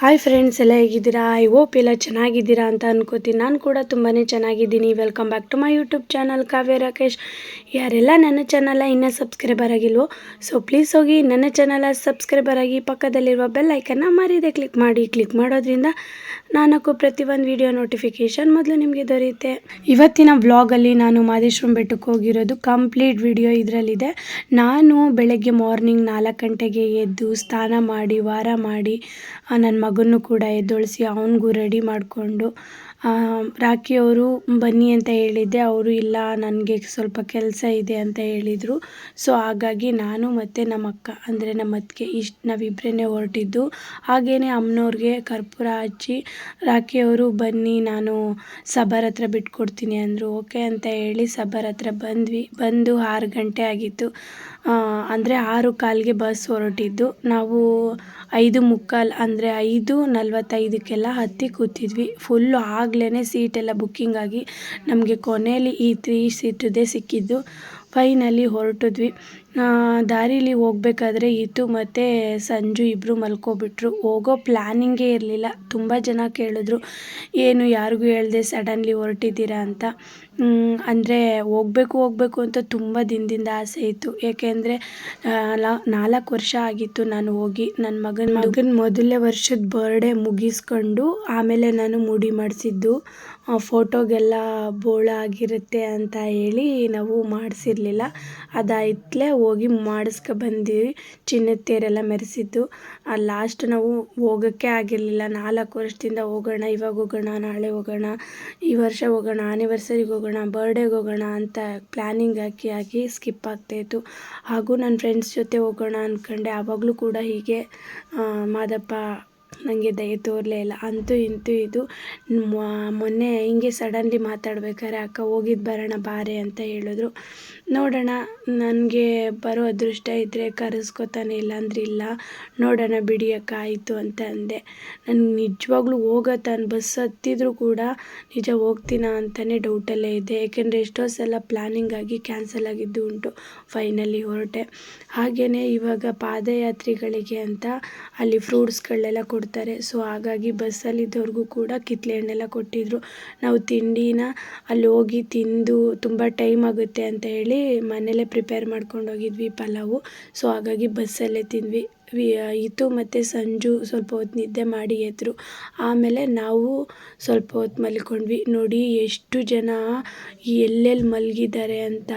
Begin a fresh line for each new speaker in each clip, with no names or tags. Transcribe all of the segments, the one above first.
Hi friends ಎಲ್ಲ ಹೇಗಿದ್ದೀರಾ? I hope ಎಲ್ಲ ಚೆನ್ನಾಗಿದ್ದೀರಾ ಅಂತ ಅನ್ಕೋತೀನಿ. ನಾನು ಕೂಡ ತುಂಬಾ ಚೆನ್ನಾಗಿದ್ದೀನಿ. Welcome back to my YouTube channel Kavya Rakesh. ಯಾರೆಲ್ಲ ನನ್ನ ಚಾನಲ ಇನ್ನೂ ಸಬ್ಸ್ಕ್ರೈಬರ್ ಆಗಿಲ್ವೋ ಸೊ ಪ್ಲೀಸ್ ಹೋಗಿ ನನ್ನ ಚಾನಲ ಸಬ್ಸ್ಕ್ರೈಬರ್ ಆಗಿ ಪಕ್ಕದಲ್ಲಿರುವ ಬೆಲ್ ಐಕನ್ನ ಮರೀದೆ ಕ್ಲಿಕ್ ಮಾಡಿ. ಕ್ಲಿಕ್ ಮಾಡೋದ್ರಿಂದ ನಾನಕ್ಕೂ ಪ್ರತಿಯೊಂದು ವಿಡಿಯೋ ನೋಟಿಫಿಕೇಷನ್ ಮೊದಲು ನಿಮಗೆ ದೊರೆಯುತ್ತೆ. ಇವತ್ತಿನ ವ್ಲಾಗಲ್ಲಿ ನಾನು ಮಾದೇಶ್ವರಂ ಬೆಟ್ಟಕ್ಕೆ ಹೋಗಿರೋದು. ಕಂಪ್ಲೀಟ್ ವಿಡಿಯೋ ಇದರಲ್ಲಿದೆ. ನಾನು ಬೆಳಗ್ಗೆ ಮಾರ್ನಿಂಗ್ ನಾಲ್ಕು ಗಂಟೆಗೆ ಎದ್ದು ಸ್ನಾನ ಮಾಡಿ, ವಾರ ಮಾಡಿ ನನ್ನ ಮಗನೂ ಕೂಡ ಎದ್ದೊಳಿಸಿ ಅವನಿಗೂ ರೆಡಿ ಮಾಡಿಕೊಂಡು ರಾಖಿಯವರು ಬನ್ನಿ ಅಂತ ಹೇಳಿದ್ದೆ, ಅವರು ಇಲ್ಲ, ನನಗೆ ಸ್ವಲ್ಪ ಕೆಲಸ ಇದೆ ಅಂತ ಹೇಳಿದರು. ಸೊ, ಹಾಗಾಗಿ ನಾನು ಮತ್ತು ನಮ್ಮ ಅಕ್ಕ ಅಂದರೆ ನಮ್ಮ ಅತ್ತಿಗೆ ಇಷ್ಟು ನಾವಿಬ್ಬರೇ ಹೊರಟಿದ್ದು. ಹಾಗೆಯೇ ಅಮ್ಮನವ್ರಿಗೆ ಕರ್ಪೂರ ಹಚ್ಚಿ ರಾಖಿಯವರು ಬನ್ನಿ, ನಾನು ಸಬರ್ ಹತ್ರ ಬಿಟ್ಕೊಡ್ತೀನಿ ಅಂದರು. ಓಕೆ ಅಂತ ಹೇಳಿ ಸಬರ್ ಹತ್ರ ಬಂದ್ವಿ, ಬಂದು ಆರು ಗಂಟೆ ಆಗಿತ್ತು. ಅಂದರೆ ಆರು ಕಾಲಿಗೆ ಬಸ್ ಹೊರಟಿದ್ದು. ನಾವು ಐದು ಮುಕ್ಕಾಲು ಅಂದರೆ ಐದು ನಲ್ವತ್ತೈದಕ್ಕೆಲ್ಲ ಹತ್ತಿ ಕೂತಿದ್ವಿ. ಫುಲ್ಲು ಆಗಲೇ ಸೀಟೆಲ್ಲ ಬುಕ್ಕಿಂಗ್ ಆಗಿ ನಮಗೆ ಕೊನೆಯಲ್ಲಿ ಈ ತ್ರೀ ಸೀಟದೇ ಸಿಕ್ಕಿದ್ದು. ಫೈನಲಿ ಹೊರಟಿದ್ವಿ. ದಾರಿಲಿ ಹೋಗ್ಬೇಕಾದ್ರೆ ಇತ್ತು ಮತ್ತು ಸಂಜು ಇಬ್ಬರು ಮಲ್ಕೋಬಿಟ್ರು. ಹೋಗೋ ಪ್ಲ್ಯಾನಿಂಗೇ ಇರಲಿಲ್ಲ. ತುಂಬ ಜನ ಕೇಳಿದ್ರು, ಏನು ಯಾರಿಗೂ ಹೇಳ್ದೆ ಸಡನ್ಲಿ ಹೊರಟಿದ್ದೀರಾ ಅಂತ. ಅಂದರೆ ಹೋಗ್ಬೇಕು ಹೋಗ್ಬೇಕು ಅಂತ ತುಂಬ ದಿನದಿಂದ ಆಸೆ ಇತ್ತು. ಏಕೆಂದರೆ ನಾಲ್ಕು ವರ್ಷ ಆಗಿತ್ತು ನಾನು ಹೋಗಿ. ನನ್ನ ಮಗನ ಮಗನ ಮೊದಲನೇ ವರ್ಷದ ಬರ್ಡೇ ಮುಗಿಸ್ಕೊಂಡು ಆಮೇಲೆ ನಾನು ಮುಡಿ ಮಾಡಿಸಿದ್ದು. ಫೋಟೋಗೆಲ್ಲ ಬೋಳ ಆಗಿರುತ್ತೆ ಅಂತ ಹೇಳಿ ನಾವು ಮಾಡಿಸಿರ್ಲಿಲ್ಲ. ಅದಾಯ್ತಲೇ ಹೋಗಿ ಮಾಡಿಸ್ಕೊ ಬಂದ್ವಿ. ಚಿನ್ನದ ತೇರೆಲ್ಲ ಮೆರೆಸಿದ್ದು ಲಾಸ್ಟ್ ನಾವು ಹೋಗೋಕ್ಕೆ ಆಗಿರಲಿಲ್ಲ. ನಾಲ್ಕು ವರ್ಷದಿಂದ ಹೋಗೋಣ, ಇವಾಗ ಹೋಗೋಣ, ನಾಳೆ ಹೋಗೋಣ, ಈ ವರ್ಷ ಹೋಗೋಣ ಆನಿವರ್ಸರಿಗೆ ಹೋಗೋಣ ಬರ್ಡೇಗೆ ಹೋಗೋಣ ಅಂತ ಪ್ಲ್ಯಾನಿಂಗ್ ಹಾಕಿ ಹಾಕಿ ಸ್ಕಿಪ್ ಆಗ್ತಾಯಿತ್ತು ಹಾಗೂ ನನ್ನ ಫ್ರೆಂಡ್ಸ್ ಜೊತೆ ಹೋಗೋಣ ಅಂದ್ಕೊಂಡೆ ಆವಾಗಲೂ ಕೂಡ ಹೀಗೆ ಮಾದಪ್ಪ ನನಗೆ ದಯ ತೋರಲೇ ಇಲ್ಲ. ಅಂತೂ ಇಂತೂ ಇದು ಮೊನ್ನೆ ಹಿಂಗೆ ಸಡನ್ಲಿ ಮಾತಾಡ್ಬೇಕಾದ್ರೆ ಅಕ್ಕ ಹೋಗಿದ್ದು ಬರೋಣ ಬಾರೆ ಅಂತ ಹೇಳಿದ್ರು. ನೋಡೋಣ, ನನಗೆ ಬರೋ ಅದೃಷ್ಟ ಇದ್ದರೆ ಕರೆಸ್ಕೊತಾನೆ ಇಲ್ಲ ಅಂದ್ರೆ ಇಲ್ಲ. ನೋಡೋಣ ಬಿಡಿ ಅಕ್ಕ, ಆಯಿತು ಅಂತ ಅಂದೆ. ನನಗೆ ನಿಜವಾಗ್ಲೂ ತಾನು ಬಸ್ ಹತ್ತಿದ್ರು ಕೂಡ ನಿಜ ಹೋಗ್ತೀನ ಅಂತಲೇ ಡೌಟಲ್ಲೇ ಇದೆ. ಏಕೆಂದರೆ ಎಷ್ಟೋ ಸಲ ಪ್ಲ್ಯಾನಿಂಗ್ ಆಗಿ ಕ್ಯಾನ್ಸಲ್ ಆಗಿದ್ದು ಉಂಟು ಫೈನಲಿ ಹೊರಟೆ. ಹಾಗೆಯೇ ಇವಾಗ ಪಾದಯಾತ್ರಿಗಳಿಗೆ ಅಂತ ಅಲ್ಲಿ ಫ್ರೂಟ್ಸ್ಗಳೆಲ್ಲ ಕೊಡ್ತಾರೆ. ಸೊ ಹಾಗಾಗಿ ಬಸ್ಸಲ್ಲಿದ್ದವ್ರಿಗೂ ಕೂಡ ಕಿತ್ಲೆ ಹಣ್ಣೆಲ್ಲ ಕೊಟ್ಟಿದ್ದರು ನಾವು ತಿಂಡಿನ ಅಲ್ಲಿ ಹೋಗಿ ತಿಂದು ತುಂಬ ಟೈಮ್ ಆಗುತ್ತೆ ಅಂತ ಹೇಳಿ ಮನೆಯಲ್ಲೇ ಪ್ರಿಪೇರ್ ಮಾಡ್ಕೊಂಡು ಹೋಗಿದ್ವಿ ಪಲಾವು. ಸೊ ಹಾಗಾಗಿ ಬಸ್ಸಲ್ಲೇ ತಿಂದ್ವಿ. ಇತ್ತು ಮತ್ತು ಸಂಜು ಸ್ವಲ್ಪ ಹೊತ್ತು ನಿದ್ದೆ ಮಾಡಿ ಎದ್ರು. ಆಮೇಲೆ ನಾವು ಸ್ವಲ್ಪ ಹೊತ್ತು ಮಲ್ಕೊಂಡ್ವಿ. ನೋಡಿ ಎಷ್ಟು ಜನ ಎಲ್ಲೆಲ್ಲಿ ಮಲಗಿದ್ದಾರೆ ಅಂತ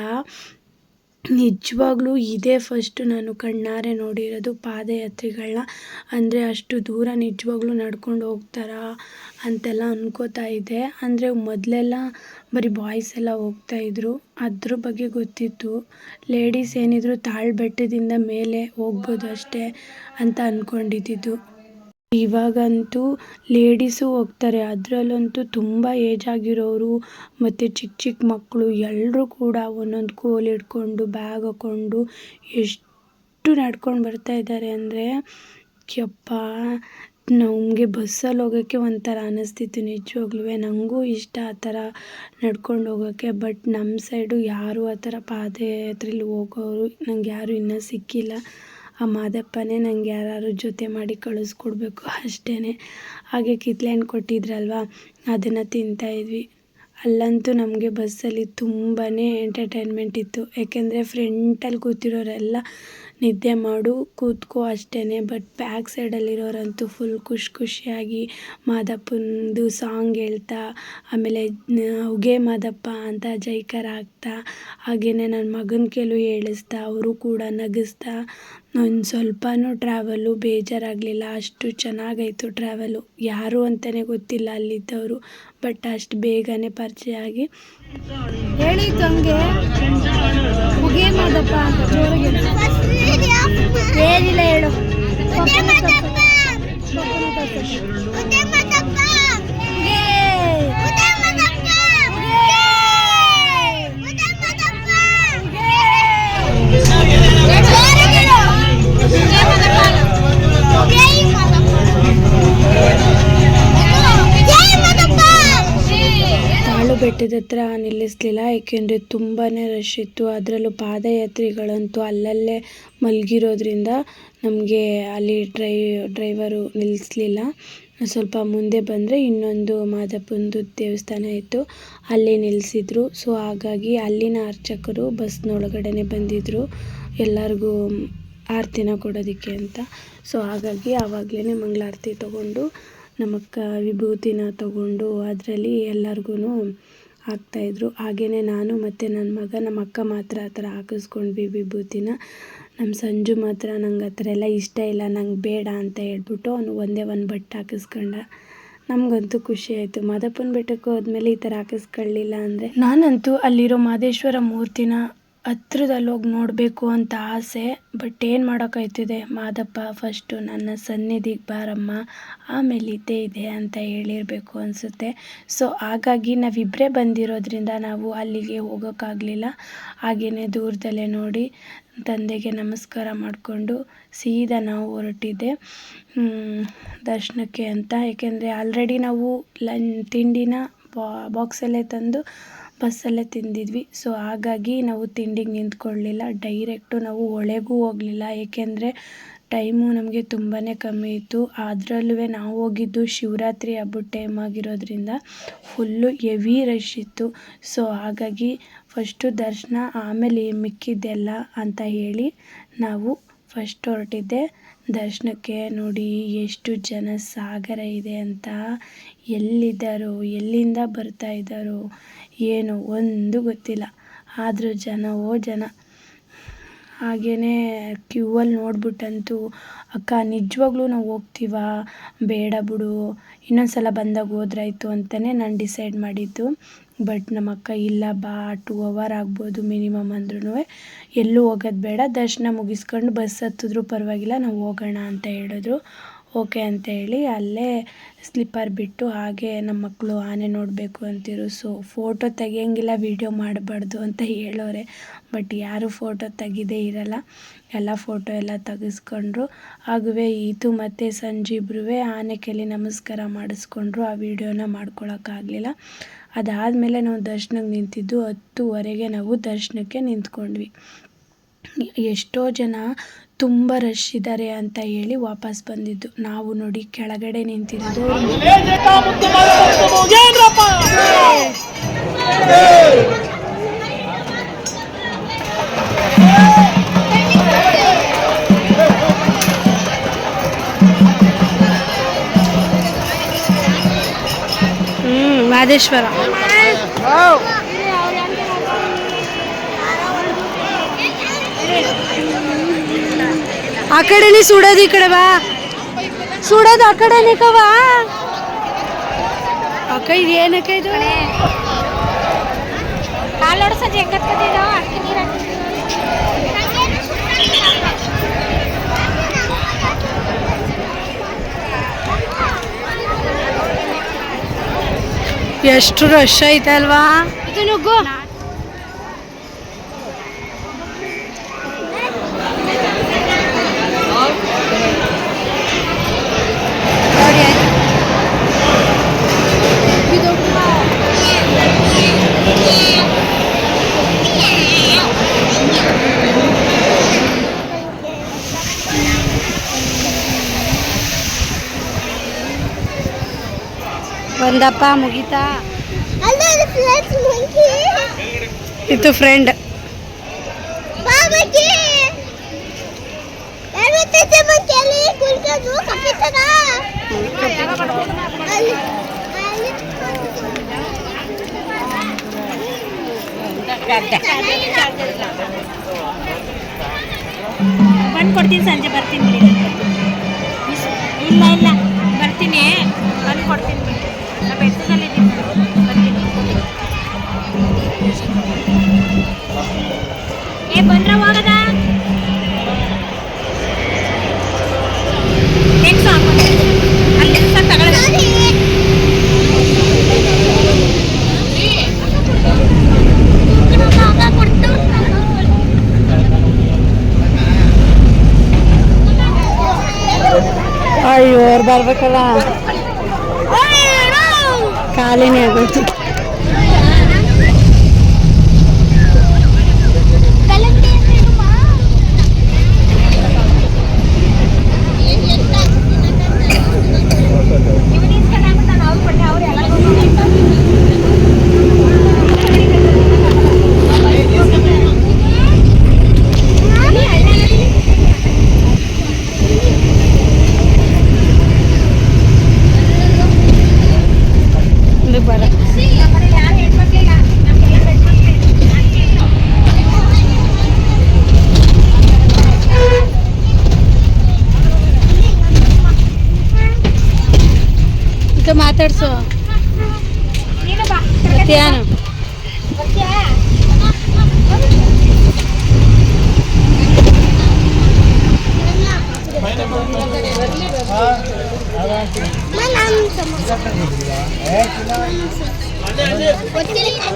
ನಿಜವಾಗ್ಲೂ ಇದೇ ಫಸ್ಟು ನಾನು ಕಣ್ಣಾರೆ ನೋಡಿರೋದು ಪಾದಯಾತ್ರಿಗಳನ್ನ. ಅಂದರೆ ಅಷ್ಟು ದೂರ ನಿಜವಾಗ್ಲೂ ನಡ್ಕೊಂಡು ಹೋಗ್ತಾರಾ ಅಂತೆಲ್ಲ ಅನ್ಕೋತಾ ಇದ್ದೆ. ಅಂದರೆ ಮೊದಲೆಲ್ಲ ಬರೀ ಬಾಯ್ಸ್ ಎಲ್ಲ ಹೋಗ್ತಾಯಿದ್ರು ಅದ್ರ ಬಗ್ಗೆ ಗೊತ್ತಿತ್ತು. ಲೇಡೀಸ್ ಏನಿದ್ರು ತಾಳ್ಬೆಟ್ಟದಿಂದ ಮೇಲೆ ಹೋಗ್ಬೋದು ಅಷ್ಟೇ ಅಂತ ಅಂದ್ಕೊಂಡಿದ್ದಿದ್ದು ಇವಾಗಂತೂ ಲೇಡೀಸು ಹೋಗ್ತಾರೆ. ಅದರಲ್ಲಂತೂ ತುಂಬ ಏಜ್ ಆಗಿರೋರು ಮತ್ತು ಚಿಕ್ಕ ಚಿಕ್ಕ ಮಕ್ಕಳು ಎಲ್ಲರೂ ಕೂಡ ಒಂದೊಂದು ಕೋಲ್ ಹಿಡ್ಕೊಂಡು ಬ್ಯಾಗ್ ಹಾಕ್ಕೊಂಡು ಎಷ್ಟು ನಡ್ಕೊಂಡು ಬರ್ತಾ ಇದ್ದಾರೆ ಅಂದರೆ ಯಪ್ಪ, ನಮಗೆ ಬಸ್ಸಲ್ಲಿ ಹೋಗೋಕ್ಕೆ ಒಂಥರ ಅನ್ನಿಸ್ತಿತ್ತು ನಿಜವಾಗ್ಲೂ. ನನಗೂ ಇಷ್ಟ ಆ ಥರ ನಡ್ಕೊಂಡು ಹೋಗೋಕ್ಕೆ ಬಟ್ ನಮ್ಮ ಸೈಡು ಯಾರೂ ಆ ಥರ ಪಾದಯಾತ್ರೆಲಿ ಹೋಗೋರು ನಂಗೆ ಯಾರೂ ಇನ್ನೂ ಸಿಕ್ಕಿಲ್ಲ. ಆ ಮಾದಪ್ಪನೇ ನನಗೆ ಯಾರಾದ್ರು ಜೊತೆ ಮಾಡಿ ಕಳಿಸ್ಕೊಡ್ಬೇಕು ಅಷ್ಟೇ ಹಾಗೆ ಕಿತ್ಳೆ ಹಣ್ಣು ಕೊಟ್ಟಿದ್ರಲ್ವ, ಅದನ್ನು ತಿಂತಾಯಿದ್ವಿ ಅಲ್ಲಂತೂ ನಮಗೆ ಬಸ್ಸಲ್ಲಿ ತುಂಬಾ ಎಂಟರ್ಟೈನ್ಮೆಂಟ್ ಇತ್ತು. ಯಾಕೆಂದರೆ ಫ್ರೆಂಟಲ್ಲಿ ಕೂತಿರೋರೆಲ್ಲ ನಿದ್ದೆ ಮಾಡು, ಕೂತ್ಕೋ ಅಷ್ಟೇ ಬಟ್ ಬ್ಯಾಕ್ ಸೈಡಲ್ಲಿರೋರಂತೂ ಫುಲ್ ಖುಷಿ ಖುಷಿಯಾಗಿ, ಮಾದಪ್ಪಂದು ಸಾಂಗ್ ಹೇಳ್ತಾ, ಆಮೇಲೆ ಉಗೆ ಮಾದಪ್ಪ ಅಂತ ಜೈಕಾರ ಹಾಕ್ತಾ ಹಾಗೆಯೇ ನನ್ನ ಮಗನ ಕೈಲೂ ಹೇಳಿಸ್ತಾ ಅವರು ಕೂಡ ನಗಿಸ್ತಾ ಒಂದು ಸ್ವಲ್ಪನೂ ಟ್ರಾವೆಲ್ಲು ಬೇಜಾರಾಗಲಿಲ್ಲ, ಅಷ್ಟು ಚೆನ್ನಾಗಾಯಿತು ಟ್ರಾವೆಲು ಯಾರು ಅಂತಲೇ ಗೊತ್ತಿಲ್ಲ ಅಲ್ಲಿದ್ದವರು, ಬಟ್ ಅಷ್ಟು ಬೇಗನೆ ಪರಿಚಯ ಆಗಿ
ಹೇಳಿತ್ತು ಹಂಗೆ ಮಾಡಪ್ಪ ಅಂತ ಜೋರಾಗಿ
ಬೆಟ್ಟದ ಹತ್ರ ನಿಲ್ಲಿಸಲಿಲ್ಲ, ಏಕೆಂದರೆ ತುಂಬಾ ರಶ್ ಇತ್ತು. ಅದರಲ್ಲೂ ಪಾದಯಾತ್ರಿಗಳಂತೂ ಅಲ್ಲಲ್ಲೇ ಮಲಗಿರೋದ್ರಿಂದ ನಮಗೆ ಅಲ್ಲಿ ಡ್ರೈ ಡ್ರೈವರು ನಿಲ್ಲಿಸಲಿಲ್ಲ ಸ್ವಲ್ಪ ಮುಂದೆ ಬಂದರೆ ಇನ್ನೊಂದು ಮಾದಪ್ಪಂದು ದೇವಸ್ಥಾನ ಇತ್ತು, ಅಲ್ಲಿ ನಿಲ್ಲಿಸಿದ್ರು ಸೊ ಹಾಗಾಗಿ ಅಲ್ಲಿನ ಅರ್ಚಕರು ಬಸ್ನೊಳಗಡೆ ಬಂದಿದ್ದರು ಎಲ್ಲರಿಗೂ ಆರತಿನ ಕೊಡೋದಕ್ಕೆ ಅಂತ. ಸೊ ಹಾಗಾಗಿ ಆವಾಗಲೇ ಮಂಗಳಾರತಿ ತಗೊಂಡು ನಮ್ಮಕ್ಕ ವಿಭೂತಿನ ತಗೊಂಡು ಅದರಲ್ಲಿ ಎಲ್ಲರಿಗೂ ಹಾಕ್ತಾಯಿದ್ರು ಹಾಗೆಯೇ ನಾನು ಮತ್ತು ನನ್ನ ಮಗ, ನಮ್ಮ ಅಕ್ಕ ಮಾತ್ರ ಆ ಥರ ಹಾಕಿಸ್ಕೊಂಡ್ವಿ ವಿಭೂತಿನ. ನಮ್ಮ ಸಂಜು ಮಾತ್ರ ನಂಗೆ ಆ ಥರ ಎಲ್ಲ ಇಷ್ಟ ಇಲ್ಲ, ನಂಗೆ ಬೇಡ ಅಂತ ಹೇಳ್ಬಿಟ್ಟು ಅವನು ಒಂದೇ ಒಂದು ಬಟ್ಟೆ ಹಾಕಿಸ್ಕೊಂಡ. ನಮಗಂತೂ ಖುಷಿ ಆಯಿತು. ಮಾದಪ್ಪನ ಬೆಟ್ಟಕ್ಕೆ ಹೋದ್ಮೇಲೆ ಈ ಥರ ಹಾಕಿಸ್ಕೊಳ್ಳಿಲ್ಲ ಅಂದರೆ? ನಾನಂತೂ ಅಲ್ಲಿರೋ ಮಾದೇಶ್ವರ ಮೂರ್ತಿನ ಹತ್ರದಲ್ಲಿ ಹೋಗಿ ನೋಡಬೇಕು ಅಂತ ಆಸೆ ಬಟ್ ಏನು ಮಾಡೋಕ್ಕಾಯ್ತಿದೆ ಮಾದಪ್ಪ ಫಸ್ಟು ನನ್ನ ಸನ್ನಿಧಿಗೆ ಬಾರಮ್ಮ, ಆಮೇಲೆ ಇದೇ ಇದೆ ಅಂತ ಹೇಳಿರಬೇಕು ಅನಿಸುತ್ತೆ. ಸೊ ಹಾಗಾಗಿ ನಾವಿಬ್ಬರೇ ಬಂದಿರೋದ್ರಿಂದ ನಾವು ಅಲ್ಲಿಗೆ ಹೋಗೋಕ್ಕಾಗಲಿಲ್ಲ ಹಾಗೆಯೇ ದೂರದಲ್ಲೇ ನೋಡಿ ತಂದೆಗೆ ನಮಸ್ಕಾರ ಮಾಡಿಕೊಂಡು ಸೀದಾ ನಾವು ಹೊರಟಿದ್ದೆ. ದರ್ಶನಕ್ಕೆ ಅಂತ. ಏಕೆಂದರೆ ಆಲ್ರೆಡಿ ನಾವು ಲನ್, ತಿಂಡಿನ ಬಾಕ್ಸಲ್ಲೇ ತಂದು ಬಸ್ಸಲ್ಲೇ ತಿಂದಿದ್ವಿ. ಸೊ ಹಾಗಾಗಿ ನಾವು ತಿಂಡಿಗೆ ನಿಂತ್ಕೊಳ್ಳಲಿಲ್ಲ ಡೈರೆಕ್ಟು ನಾವು ಒಳಗೂ ಹೋಗಲಿಲ್ಲ. ಏಕೆಂದರೆ ಟೈಮು ನಮಗೆ ತುಂಬಾ ಕಮ್ಮಿ ಇತ್ತು. ಅದರಲ್ಲೂ ನಾವು ಹೋಗಿದ್ದು ಶಿವರಾತ್ರಿ ಹಬ್ಬದ ಟೈಮ್ ಆಗಿರೋದ್ರಿಂದ ಫುಲ್ಲು ಹೆವಿ ರಶ್ ಇತ್ತು. ಸೊ ಹಾಗಾಗಿ ಫಸ್ಟು ದರ್ಶನ ಆಮೇಲೆ ಮಿಕ್ಕಿದ್ದೆಲ್ಲ ಅಂತ ಹೇಳಿ ನಾವು ಫಸ್ಟ್ ಹೊರಟಿದ್ದೆ. ದರ್ಶನಕ್ಕೆ ನೋಡಿ ಎಷ್ಟು ಜನ ಸಾಗರ ಇದೆ ಅಂತ ಎಲ್ಲಿದ್ದಾರೋ, ಎಲ್ಲಿಂದ ಬರ್ತಾ ಇದ್ದಾರೋ ಏನು ಒಂದು ಗೊತ್ತಿಲ್ಲ. ಆದರೂ ಜನವೋ ಜನ. ಹಾಗೆಯೇ ಕ್ಯೂವಲ್ಲಿ ನೋಡ್ಬಿಟ್ಟಂತೂ, ಅಕ್ಕ, ನಿಜವಾಗ್ಲೂ ನಾವು ಹೋಗ್ತೀವಾ? ಬೇಡ ಬಿಡು. ಇನ್ನೊಂದು ಸಲ ಬಂದಾಗ ಹೋದ್ರಾಯ್ತು ಅಂತಲೇ ನಾನು ಡಿಸೈಡ್ ಮಾಡಿದ್ದು. ಬಟ್ ನಮ್ಮ ಅಕ್ಕ ಇಲ್ಲ, ಬಾ, ಟು ಅವರ್ ಆಗ್ಬೋದು ಮಿನಿಮಮ್ ಅಂದ್ರೂ ಎಲ್ಲೂ ಹೋಗೋದು ಬೇಡ. ದರ್ಶನ ಮುಗಿಸ್ಕೊಂಡು ಬಸ್ ಹತ್ತಿದ್ರು ಪರವಾಗಿಲ್ಲ, ನಾವು ಹೋಗೋಣ ಅಂತ ಹೇಳಿದ್ರು. ಓಕೆ ಅಂತ ಹೇಳಿ ಅಲ್ಲೇ ಸ್ಲಿಪ್ಪರ್ ಬಿಟ್ಟು ಹಾಗೆ ನಮ್ಮ ಮಕ್ಕಳು ಆನೆ ನೋಡಬೇಕು ಅಂತಿರು ಸೊ, ಫೋಟೋ ತೆಗಿಯೋಂಗಿಲ್ಲ, ವೀಡಿಯೋ ಮಾಡಬಾರ್ದು ಅಂತ ಹೇಳೋರೆ. ಬಟ್ ಯಾರು ಫೋಟೋ ತೆಗಿದೇ ಇರಲ್ಲ. ಎಲ್ಲ ಫೋಟೋ ಎಲ್ಲ ತೆಗೆಸ್ಕೊಂಡ್ರು. ಹಾಗೂ ಈತು ಮತ್ತು ಸಂಜೆ ಇಬ್ಬರೂ ಆನೆ ಕೆಲಿ ನಮಸ್ಕಾರ ಮಾಡಿಸ್ಕೊಂಡ್ರು. ಆ ವಿಡಿಯೋನ ಮಾಡ್ಕೊಳಕ್ಕಾಗಲಿಲ್ಲ. ಅದಾದಮೇಲೆ ನಾವು ದರ್ಶನಕ್ಕೆ ನಿಂತಿದ್ದು ಹತ್ತುವರೆಗೆ ನಾವು ದರ್ಶನಕ್ಕೆ ನಿಂತ್ಕೊಂಡ್ವಿ ಎಷ್ಟೋ ಜನ ತುಂಬ ರಶ್ ಇದ್ದಾರೆ ಅಂತ ಹೇಳಿ ವಾಪಸ್ ಬಂದಿದ್ದು ನಾವು ನೋಡಿ ಕೆಳಗಡೆ ನಿಂತಿರೋದು ಮಾದೇಶ್ವರ ಆ ಕಡೆನೇ ಸುಡೋದು ಈ ಬಾ. ಸುಡೋದು ಆ ಕಡೆನೇ ಕವಾ ಅಕ್ಕ ಇದು? ಏನಕ್ಕ ಇದು
ಕಾಲೋಡ ಸಂಜೆ ಹೆಂಗ್ ಕತ್ಕೊತಿದ್ದೋ ಅಕ್ಕಿ ನೀರು
ಎಷ್ಟು ರಶ್ ಐತೆ ಅಲ್ವಾ
ಇದು ನುಗ್ಗು ನೋಡಿ ಆಯ್ತು. ಇದು
ಬಂದಪ್ಪ ಮುಗಿತಾ? ಇದು ಫ್ರೆಂಡ್
ಬಂದು ಕೊಡ್ತೀನಿ ಸಂಜೆ ಬರ್ತೀನಿ ಇಲ್ಲ ಇಲ್ಲ.
ಬರ್ಬೇಕಲ್ಲ ಖಾಲಿನೇ ಆಗೋಯ್ತು
ಮಾತಾಡ್ಸು
ನೀನು ಬಾ
ಮತ್ತೇನು
ಬರ್ತೀಯಾ
ಗೊತ್ತಿಲ್ಲ